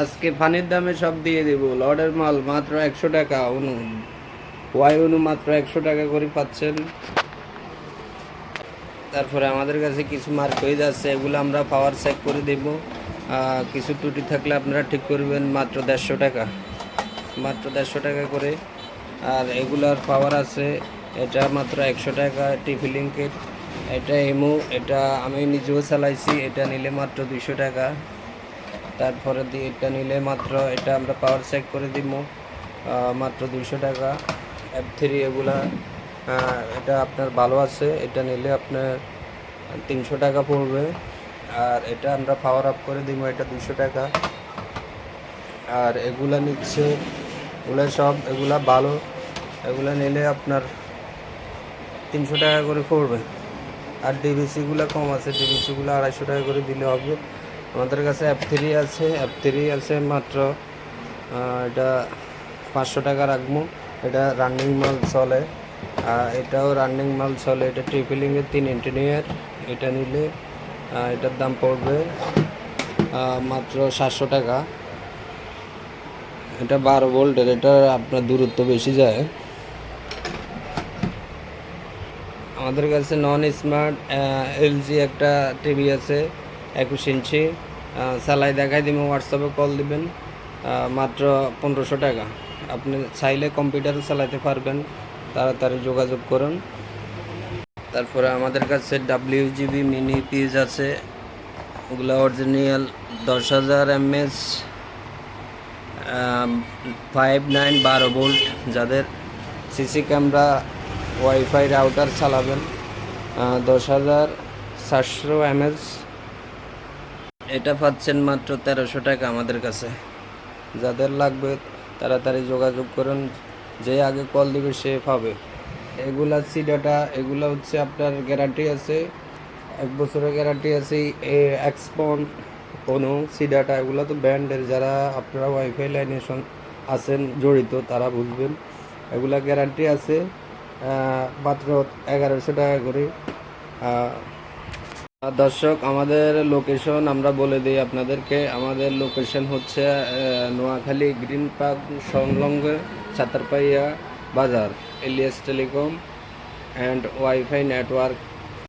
আজকে পানির দামে সব দিয়ে দেবো। লর্ডের মাল মাত্র একশো টাকা, অনু। ওয়াই অনু মাত্র একশো টাকা করে পাচ্ছেন। তারপরে আমাদের কাছে কিছু মার্ক হয়ে যাচ্ছে এগুলো আমরা পাওয়ার চেক করে দেব। কিছু ত্রুটি থাকলে আপনারা ঠিক করবেন, মাত্র দেড়শো টাকা। মাত্র দেড়শো টাকা করে। আর এগুলার পাওয়ার আছে, এটা মাত্র একশো টাকা টিভি লিঙ্কের এটা এমো এটা আমি নিজেও চালাইছি, এটা নিলে মাত্র দুশো টাকা। তারপরে দিয়ে এটা নিলে মাত্র এটা আমরা পাওয়ার চেক করে দিব। মাত্র দুইশো টাকা। এফ থ্রি এগুলা এটা আপনার ভালো আছে। এটা নিলে আপনার তিনশো টাকা পড়বে। আর এটা আমরা পাওয়ার আপ করে দিব, এটা দুশো টাকা। আর এগুলা নিচ্ছে, এগুলা সব, এগুলা ভালো। এগুলা নিলে আপনার তিনশো টাকা করে পড়বে। আর ডিবিসিগুলো কম আছে। ডিবিসিগুলো আড়াইশো টাকা করে দিলে হবে। আমাদের কাছে অ্যাপ থ্রি আছে অ্যাপ থ্রি আছে মাত্র এটা পাঁচশো টাকা রাখব। এটা রানিং মাল চলে। আর এটাও রানিং মাল চলে। এটা ট্রিপলিংয়ের তিন ইঞ্জিনিয়ার এটা নিলে এটার দাম পড়বে মাত্র সাতশো টাকা। এটা বারো ভোল্টের এটা আপনার দূরত্ব বেশি যায়। আমাদের কাছে নন স্মার্ট এলজি একটা টিভি আছে, একুশ ইঞ্চি চালাই দেখাই দিব হোয়াটসঅ্যাপে কল দিবেন। মাত্র পনেরোশো টাকা। আপনি চাইলে কম্পিউটারও চালাতে পারবেন। তাড়াতাড়ি যোগাযোগ করুন। তারপরে আমাদের কাছে ডাব্লিউ জিবি মিনি পিস আছে। ওগুলো অরিজিনাল দশ হাজার এমএস ফাইভ নাইন বারো ভোল্ট যাদের সিসি ক্যামেরা ওয়াইফাই রাউটার চালাবেন দশ হাজার সাতশো এমএস এটা পাচ্ছেন মাত্র তেরোশো টাকা আমাদের কাছে। যাদের লাগবে তাড়াতাড়ি যোগাযোগ করুন, যে আগে কল দিবে সে পাবে। এগুলা সি ডাটা এগুলা হচ্ছে আপনার গ্যারান্টি আছে। এক বছরের গ্যারান্টি আছে এক্সপন কোনো সি ডাটা এগুলো তো ব্র্যান্ডের। যারা আপনারা ওয়াইফাই লাইনে আছেন, জড়িত, তারা বুঝবেন। এগুলা গ্যারান্টি আছে মাত্র এগারোশো টাকা করে। দর্শক, আমাদের লোকেশন আমরা বলে দিই আপনাদেরকে, আমাদের লোকেশন হচ্ছে নোয়াখালী গ্রিন পার্ক সংলগ্ন ছাতারপাইয়া বাজার, Elias telecom and WiFi network